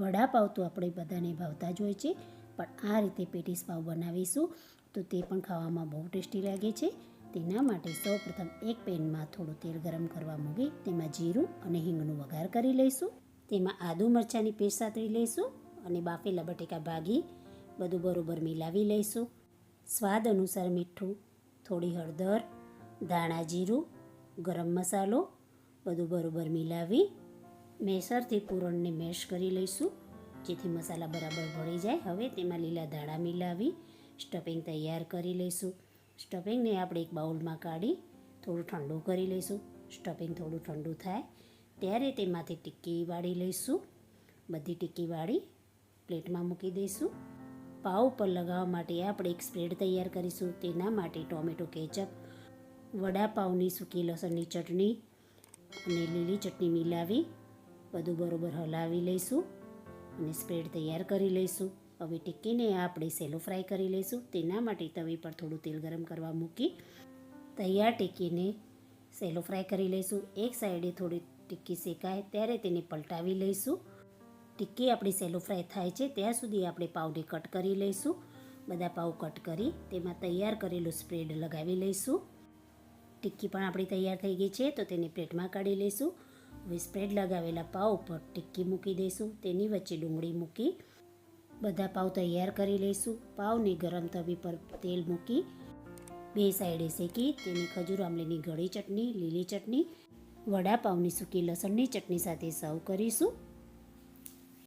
વડાપાવ તો આપણે બધાને ભાવતા જ હોય છે, પણ આ રીતે પેટીસ પાવ બનાવીશું તો તે પણ ખાવામાં બહુ ટેસ્ટી લાગે છે. તેના માટે સૌપ્રથમ એક પેનમાં થોડું તેલ ગરમ કરવા મૂકી તેમાં જીરું અને હિંગનું વઘાર કરી લઈશું. તેમાં આદુ મરચાંની પેસ્ટ સાતળી લઈશું અને બાફેલા બટેકા ભાગી બધું બરોબર મિલાવી લઈશું. સ્વાદ અનુસાર મીઠું, થોડી હળદર, ધાણા જીરું, ગરમ મસાલો બધું બરોબર મિલાવી મેસરથી પૂરણને મેશ કરી લઈશું. જેથી મસાલા બરાબર ભળી જાય. હવે તેમાં લીલા ધાણા મિલાવી, સ્ટફિંગ તૈયાર કરી લઈશું. સ્ટફિંગને આપણે એક બાઉલમાં કાઢી થોડું ઠંડુ કરી લઈશું. સ્ટફિંગ થોડું ઠંડુ થાય ત્યારે તેમાંથી ટિક્કી વાળી લઈશું. બધી ટિક્કી વાળી પ્લેટમાં મૂકી દઈશું. પાવ ઉપર લગાવવા માટે આપણે એક સ્પ્રેડ તૈયાર કરીશું. તેના માટે ટોમેટો કેચઅપ, વડાપાવની સૂકી લસણની ચટણી અને લીલી ચટણી મિલાવી બધું બરાબર હલાવી લઈશું અને સ્પ્રેડ તૈયાર કરી લઈશું. હવે ટિક્કીને આપણે સેલો ફ્રાય કરી લઈશું. તેના માટે તવી પર થોડું તેલ ગરમ કરવા મૂકી તૈયાર ટિક્કીને સેલો ફ્રાય કરી લઈશું. એક સાઈડે થોડી ટિક્કી શેકાય ત્યારે તેને પલટાવી લઈશું. ટિક્કી આપણી સેલો ફ્રાય થાય છે ત્યાં સુધી આપણે પાવને કટ કરી લઈશું. બધા પાવ કટ કરી તેમાં તૈયાર કરેલું સ્પ્રેડ લગાવી લઈશું. ટિક્કી પણ આપણી તૈયાર થઈ ગઈ છે તો તેને પ્લેટમાં કાઢી લઈશું. હવે સ્પ્રેડ લગાવેલા પાવ ઉપર ટિક્કી મૂકી દઈશું તેની વચ્ચે ડુંગળી મૂકી બધા પાવ તૈયાર કરી લઈશું. પાવની ગરમ તવી પર તેલ મૂકી બે સાઈડે શેકી, તેની ખજૂર આમલીની ગળી ચટણી, લીલી ચટણી, વડાપાવની સૂકી લસણની ચટણી સાથે સર્વ કરીશું.